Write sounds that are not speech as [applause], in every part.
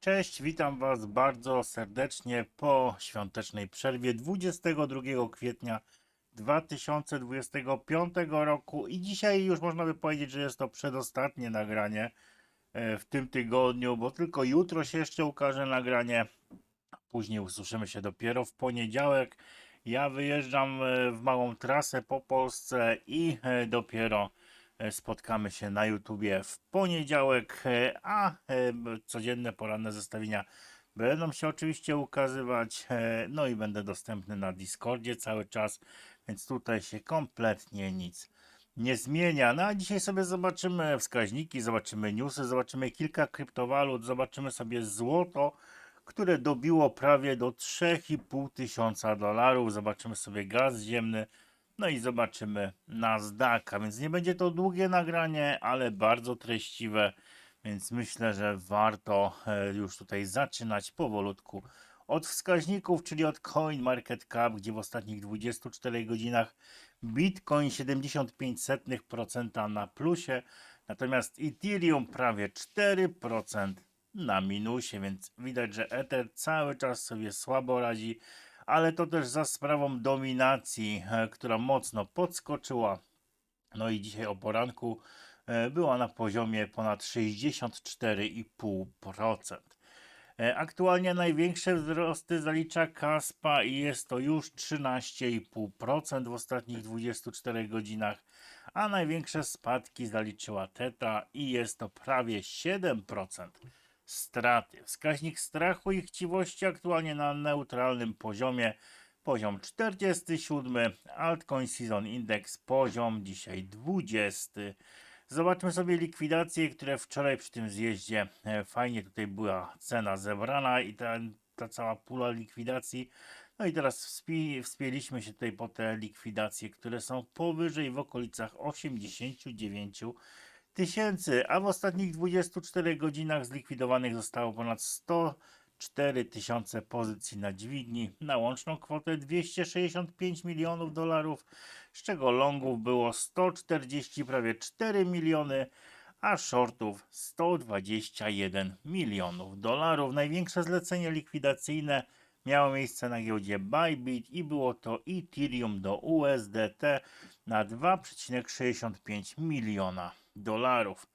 Cześć, witam Was bardzo serdecznie po świątecznej przerwie 22 kwietnia 2025 roku i dzisiaj już można by powiedzieć, że jest to przedostatnie nagranie e, w tym tygodniu, bo tylko jutro się jeszcze ukaże nagranie. Później usłyszymy się dopiero w poniedziałek. Ja wyjeżdżam e, w małą trasę po Polsce i e, dopiero spotkamy się na YouTubie w poniedziałek, e, a e, codzienne poranne zestawienia będą się oczywiście ukazywać, e, no i będę dostępny na Discordzie cały czas, więc tutaj się kompletnie nic nie zmienia. No a dzisiaj sobie zobaczymy wskaźniki, zobaczymy newsy, zobaczymy kilka kryptowalut, zobaczymy sobie złoto, które dobiło prawie do 3,5 tysiąca dolarów. Zobaczymy sobie gaz ziemny, no i zobaczymy Nasdaqa, więc nie będzie to długie nagranie, ale bardzo treściwe, więc myślę, że warto e, już tutaj zaczynać powolutku od wskaźników, czyli od CoinMarketCap, gdzie w ostatnich 24 godzinach Bitcoin 75% na plusie, natomiast Ethereum prawie 4% na minusie, więc widać, że Ether cały czas sobie słabo radzi, ale to też za sprawą dominacji, e, która mocno podskoczyła. No i dzisiaj o poranku e, była na poziomie ponad 64,5%. E, Aktualnie największe wzrosty zalicza Kaspa i jest to już 13,5% w ostatnich 24 godzinach, a największe spadki zaliczyła Teta i jest to prawie 7% straty. Wskaźnik strachu i chciwości aktualnie na neutralnym poziomie, poziom 47, Altcoin Season Index poziom dzisiaj 20. Zobaczmy sobie likwidacje, które wczoraj przy tym zjeździe e, fajnie tutaj była cena zebrana i ta, ta cała pula likwidacji. No i teraz wspi, wspięliśmy się tutaj po te likwidacje, które są powyżej w okolicach 89 tysięcy, a w ostatnich 24 godzinach zlikwidowanych zostało ponad 104 tysiące pozycji na dźwigni na łączną kwotę 265 milionów dolarów, z czego longów było 140 prawie 4 miliony, a shortów 121 milionów dolarów. Największe zlecenie likwidacyjne miało miejsce na giełdzie Bybit i było to Ethereum do USDT na 2,65 miliona dolarów.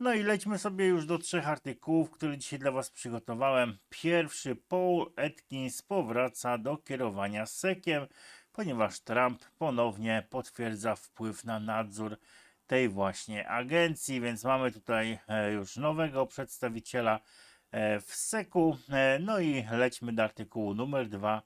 No i lećmy sobie już do trzech artykułów, które dzisiaj dla Was przygotowałem. Pierwszy, Paul Atkins powraca do kierowania SEC-iem, ponieważ Trump ponownie potwierdza wpływ na nadzór tej właśnie agencji, więc mamy tutaj e, już nowego przedstawiciela e, w SEC-u. E, No i lećmy do artykułu numer dwa.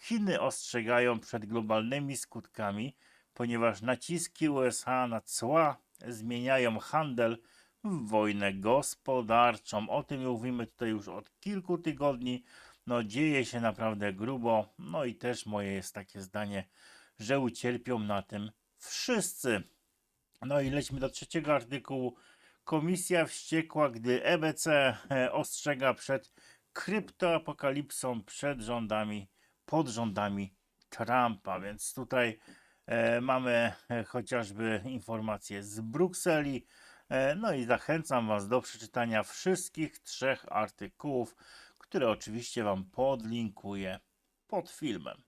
Chiny ostrzegają przed globalnymi skutkami, ponieważ naciski USA na cła zmieniają handel w wojnę gospodarczą. O tym mówimy tutaj już od kilku tygodni. No dzieje się naprawdę grubo. No i też moje jest takie zdanie, że ucierpią na tym wszyscy. No i lećmy do trzeciego artykułu. Komisja wściekła, gdy EBC [laughs] ostrzega przed kryptoapokalipsą przed rządami, pod rządami Trumpa. Więc tutaj mamy e, chociażby informacje z Brukseli. E, no i zachęcam Was do przeczytania wszystkich trzech artykułów, które oczywiście Wam podlinkuję pod filmem.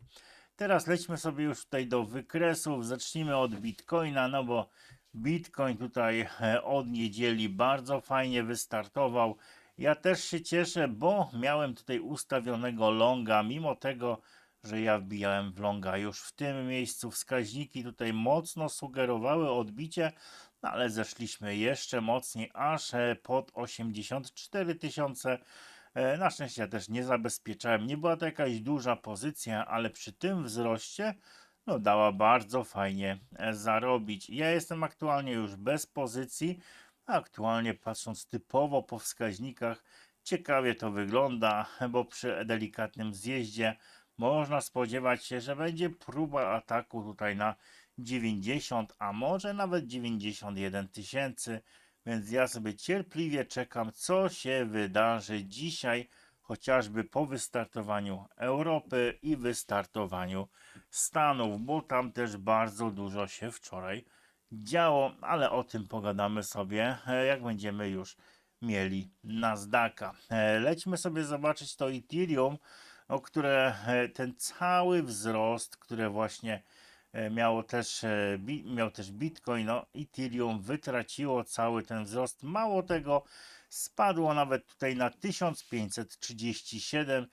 Teraz lećmy sobie już tutaj do wykresów. Zacznijmy od Bitcoina, no bo Bitcoin tutaj e, od niedzieli bardzo fajnie wystartował. Ja też się cieszę, bo miałem tutaj ustawionego longa, mimo tego, że ja wbijałem w longa już w tym miejscu. Wskaźniki tutaj mocno sugerowały odbicie, no ale zeszliśmy jeszcze mocniej, aż e, pod 84 tysiące. E, Na szczęście ja też nie zabezpieczałem. Nie była to jakaś duża pozycja, ale przy tym wzroście no, dała bardzo fajnie e, zarobić. Ja jestem aktualnie już bez pozycji. Aktualnie patrząc typowo po wskaźnikach, ciekawie to wygląda, bo przy delikatnym zjeździe można spodziewać się, że będzie próba ataku tutaj na 90, a może nawet 91 tysięcy. Więc ja sobie cierpliwie czekam, co się wydarzy dzisiaj, chociażby po wystartowaniu Europy i wystartowaniu Stanów, bo tam też bardzo dużo się wczoraj działo, ale o tym pogadamy sobie, e, jak będziemy już mieli Nasdaqa. E, Lećmy sobie zobaczyć to Ethereum, o które e, ten cały wzrost, które właśnie e, miało też, e, miał też Bitcoin, no Ethereum wytraciło cały ten wzrost. Mało tego, spadło nawet tutaj na 1537.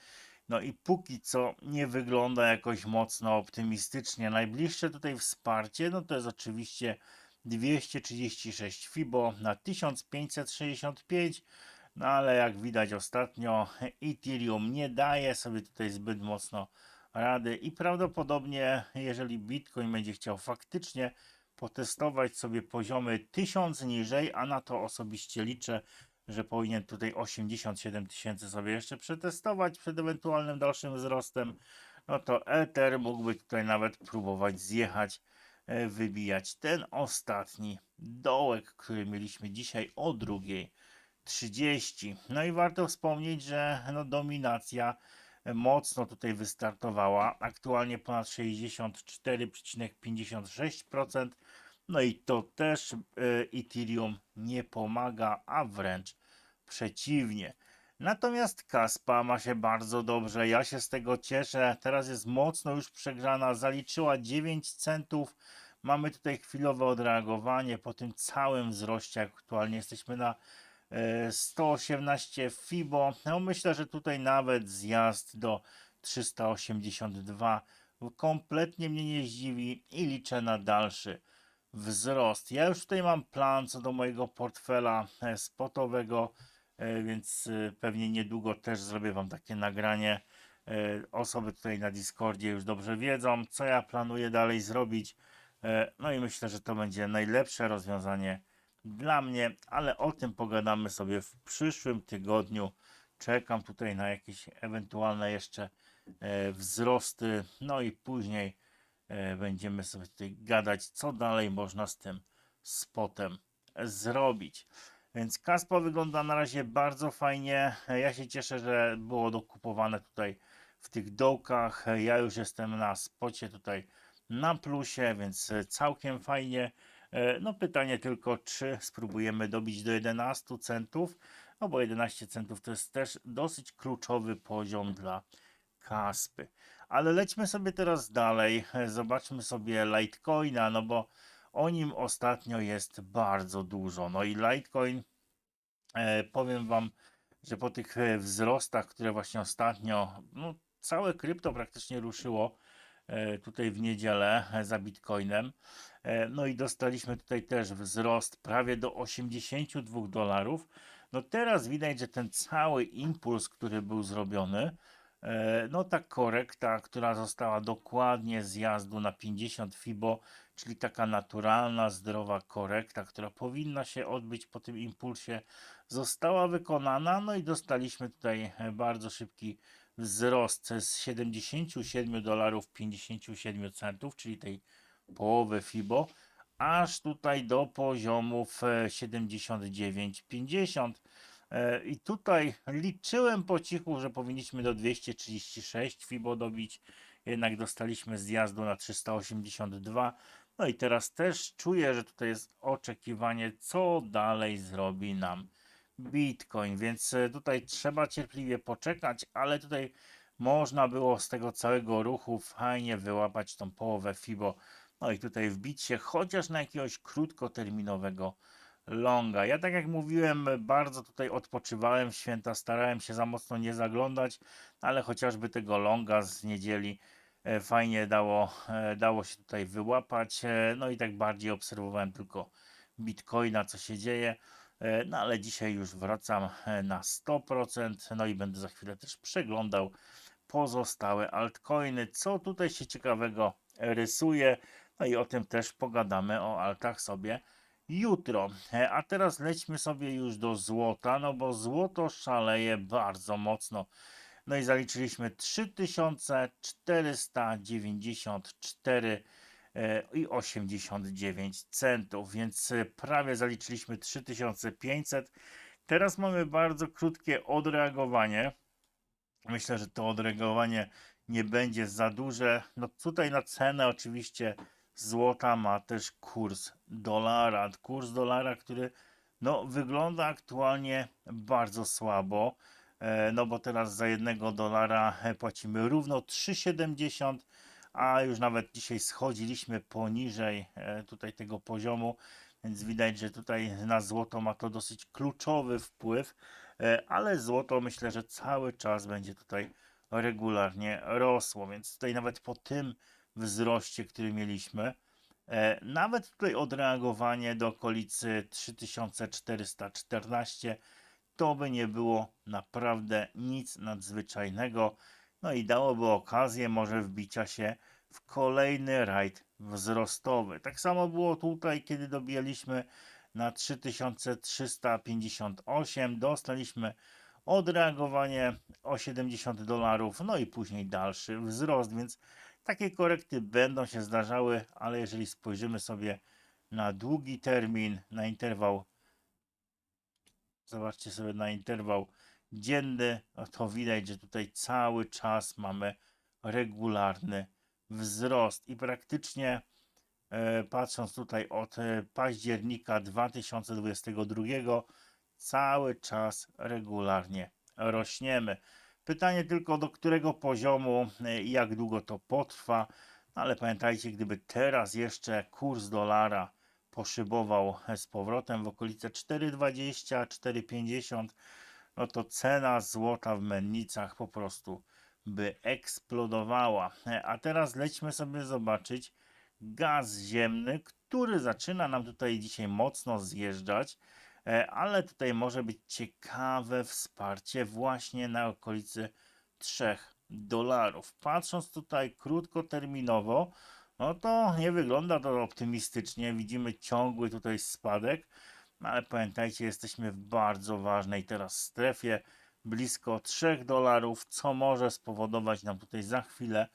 No i póki co nie wygląda jakoś mocno optymistycznie. Najbliższe tutaj wsparcie, no to jest oczywiście 236 FIBO na 1565. No ale jak widać ostatnio Ethereum nie daje sobie tutaj zbyt mocno rady i prawdopodobnie jeżeli Bitcoin będzie chciał faktycznie potestować sobie poziomy 1000 niżej, a na to osobiście liczę, że powinien tutaj 87 tysięcy sobie jeszcze przetestować przed ewentualnym dalszym wzrostem, no to Ether mógłby tutaj nawet próbować zjechać, e, wybijać ten ostatni dołek, który mieliśmy dzisiaj o drugiej 30. No i warto wspomnieć, że no, dominacja e, mocno tutaj wystartowała. Aktualnie ponad 64,56%. No i to też e, Ethereum nie pomaga, a wręcz przeciwnie. Natomiast Kaspa ma się bardzo dobrze. Ja się z tego cieszę. Teraz jest mocno już przegrana. Zaliczyła 9 centów. Mamy tutaj chwilowe odreagowanie po tym całym wzroście. Aktualnie jesteśmy na 118 FIBO. No myślę, że tutaj nawet zjazd do 382 kompletnie mnie nie zdziwi i liczę na dalszy wzrost. Ja już tutaj mam plan co do mojego portfela e, spotowego, e, więc e, pewnie niedługo też zrobię Wam takie nagranie. E, Osoby tutaj na Discordzie już dobrze wiedzą, co ja planuję dalej zrobić. E, No i myślę, że to będzie najlepsze rozwiązanie dla mnie, ale o tym pogadamy sobie w przyszłym tygodniu. Czekam tutaj na jakieś ewentualne jeszcze e, wzrosty, no i później e, będziemy sobie tutaj gadać, co dalej można z tym spotem zrobić. Więc Kaspa wygląda na razie bardzo fajnie. Ja się cieszę, że było dokupowane tutaj w tych dołkach. Ja już jestem na spocie tutaj na plusie, więc całkiem fajnie. E, No pytanie tylko, czy spróbujemy dobić do 11 centów, no bo 11 centów to jest też dosyć kluczowy poziom dla Kaspy. Ale lećmy sobie teraz dalej, e, zobaczmy sobie Litecoina, no bo o nim ostatnio jest bardzo dużo. No i Litecoin, e, powiem Wam, że po tych wzrostach, które właśnie ostatnio, no całe krypto praktycznie ruszyło tutaj w niedzielę e, za Bitcoinem, E, No i dostaliśmy tutaj też wzrost prawie do 82 dolarów. No teraz widać, że ten cały impuls, który był zrobiony, e, no ta korekta, która została dokładnie z jazdu na 50 FIBO, czyli taka naturalna, zdrowa korekta, która powinna się odbyć po tym impulsie, została wykonana. No i dostaliśmy tutaj e, bardzo szybki wzrost z 77 dolarów 57 centów, czyli tej połowę FIBO, aż tutaj do poziomów e, 79,50. E, I tutaj liczyłem po cichu, że powinniśmy do 236 FIBO dobić, jednak dostaliśmy zjazdu na 382. No i teraz też czuję, że tutaj jest oczekiwanie, co dalej zrobi nam Bitcoin, więc e, tutaj trzeba cierpliwie poczekać, ale tutaj można było z tego całego ruchu fajnie wyłapać tą połowę FIBO. No i tutaj wbić się chociaż na jakiegoś krótkoterminowego longa. Ja tak jak mówiłem, bardzo tutaj odpoczywałem święta, starałem się za mocno nie zaglądać, ale chociażby tego longa z niedzieli e, fajnie dało, e, dało się tutaj wyłapać. No i tak bardziej obserwowałem tylko Bitcoina, co się dzieje. E, No ale dzisiaj już wracam e, na 100%. No i będę za chwilę też przeglądał pozostałe altcoiny. Co tutaj się ciekawego rysuje? No i o tym też pogadamy o altach sobie jutro. E, A teraz lećmy sobie już do złota, no bo złoto szaleje bardzo mocno. No i zaliczyliśmy 3494 e, i 89 centów, więc e, prawie zaliczyliśmy 3500. Teraz mamy bardzo krótkie odreagowanie. Myślę, że to odreagowanie nie będzie za duże. No tutaj na cenę oczywiście złota ma też kurs dolara. Kurs dolara, który no wygląda aktualnie bardzo słabo. E, No bo teraz za jednego dolara e, płacimy równo 3,70, a już nawet dzisiaj schodziliśmy poniżej e, tutaj tego poziomu, więc widać, że tutaj na złoto ma to dosyć kluczowy wpływ, e, ale złoto myślę, że cały czas będzie tutaj regularnie rosło, więc tutaj nawet po tym wzroście, który mieliśmy, e, nawet tutaj odreagowanie do okolicy 3414 to by nie było naprawdę nic nadzwyczajnego. No i dałoby okazję może wbicia się w kolejny rajd wzrostowy. Tak samo było tutaj, kiedy dobijaliśmy na 3358, dostaliśmy odreagowanie o 70 dolarów, no i później dalszy wzrost, więc takie korekty będą się zdarzały, ale jeżeli spojrzymy sobie na długi termin, na interwał zobaczcie sobie na interwał dzienny, to widać, że tutaj cały czas mamy regularny wzrost. I praktycznie e, patrząc tutaj od e, października 2022 cały czas regularnie rośniemy. Pytanie tylko do którego poziomu e, i jak długo to potrwa, no ale pamiętajcie, gdyby teraz jeszcze kurs dolara poszybował z powrotem w okolice 4,20, 4,50, no to cena złota w mennicach po prostu by eksplodowała. A teraz lećmy sobie zobaczyć gaz ziemny, który zaczyna nam tutaj dzisiaj mocno zjeżdżać, e, ale tutaj może być ciekawe wsparcie właśnie na okolicy 3 dolarów. Patrząc tutaj krótkoterminowo, no to nie wygląda to optymistycznie. Widzimy ciągły tutaj spadek, no ale pamiętajcie, jesteśmy w bardzo ważnej teraz strefie, blisko 3 dolarów, co może spowodować nam tutaj za chwilę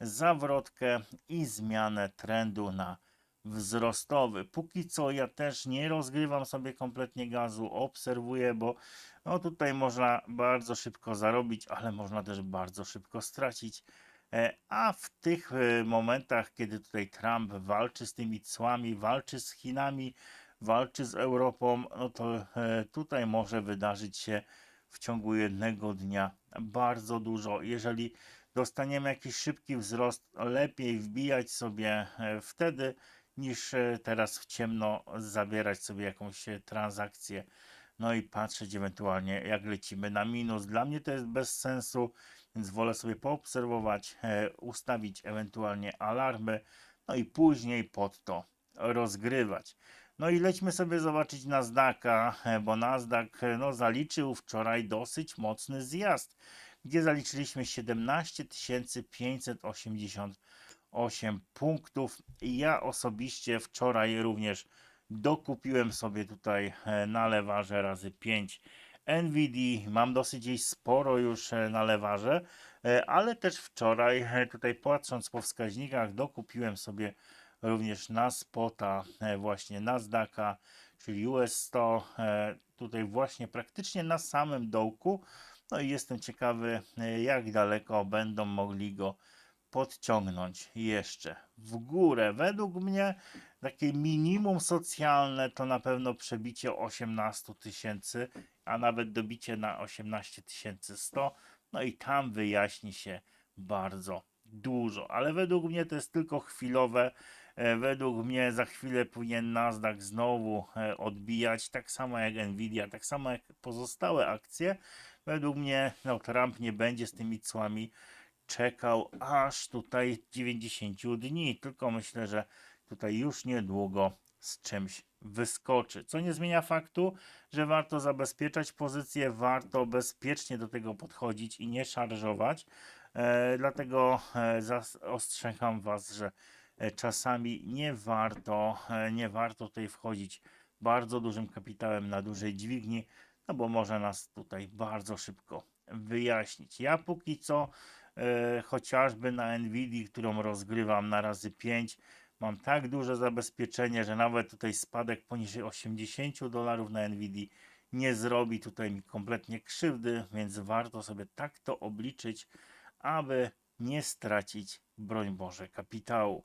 zawrotkę i zmianę trendu na wzrostowy. Póki co ja też nie rozgrywam sobie kompletnie gazu, obserwuję, bo no tutaj można bardzo szybko zarobić, ale można też bardzo szybko stracić. E, A w tych e, momentach, kiedy tutaj Trump walczy z tymi cłami, walczy z Chinami, walczy z Europą, no to e, tutaj może wydarzyć się w ciągu jednego dnia bardzo dużo. Jeżeli dostaniemy jakiś szybki wzrost, lepiej wbijać sobie e, wtedy, niż e, teraz w ciemno zabierać sobie jakąś transakcję. No i patrzeć ewentualnie, jak lecimy na minus. Dla mnie to jest bez sensu, więc wolę sobie poobserwować, ustawić ewentualnie alarmy, no i później pod to rozgrywać. No i lećmy sobie zobaczyć Nasdaqa, e, bo Nasdaq e, no, zaliczył wczoraj dosyć mocny zjazd, gdzie zaliczyliśmy 17 588 punktów. Ja osobiście wczoraj również dokupiłem sobie tutaj e, na lewarze razy 5 NVD. Mam dosyć jej sporo już na lewarze, ale też wczoraj tutaj patrząc po wskaźnikach dokupiłem sobie również na spota e, właśnie Nasdaqa, czyli US 100, e, tutaj właśnie praktycznie na samym dołku. No i jestem ciekawy, e, jak daleko będą mogli go podciągnąć jeszcze w górę. Według mnie takie minimum socjalne to na pewno przebicie 18 tysięcy, a nawet dobicie na 18 100. No i tam wyjaśni się bardzo dużo, ale według mnie to jest tylko chwilowe. E, Według mnie za chwilę powinien Nasdaq znowu e, odbijać, tak samo jak Nvidia, tak samo jak pozostałe akcje. Według mnie no, Trump nie będzie z tymi cłami czekał aż tutaj 90 dni, tylko myślę, że tutaj już niedługo z czymś wyskoczy. Co nie zmienia faktu, że warto zabezpieczać pozycję, warto bezpiecznie do tego podchodzić i nie szarżować. E, dlatego e, ostrzegam Was, że czasami nie warto, e, nie warto tutaj wchodzić bardzo dużym kapitałem na dużej dźwigni, no bo może nas tutaj bardzo szybko wyjaśnić. Ja póki co e, chociażby na Nvidia, którą rozgrywam na razy 5, mam tak duże zabezpieczenie, że nawet tutaj spadek poniżej 80 dolarów na Nvidia nie zrobi tutaj mi kompletnie krzywdy, więc warto sobie tak to obliczyć, aby nie stracić, broń Boże, kapitału.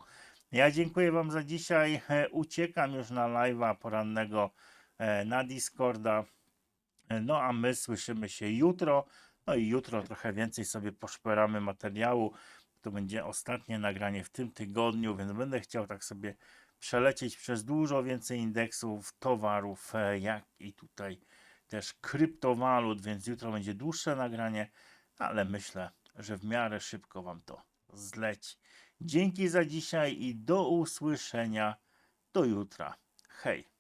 Ja dziękuję Wam za dzisiaj. E, Uciekam już na live'a porannego e, na Discorda. E, No a my słyszymy się jutro. No i jutro trochę więcej sobie poszperamy materiału. To będzie ostatnie nagranie w tym tygodniu, więc będę chciał tak sobie przelecieć przez dużo więcej indeksów towarów, jak i tutaj też kryptowalut, więc jutro będzie dłuższe nagranie, ale myślę, że w miarę szybko Wam to zleci. Dzięki za dzisiaj i do usłyszenia. Do jutra. Hej.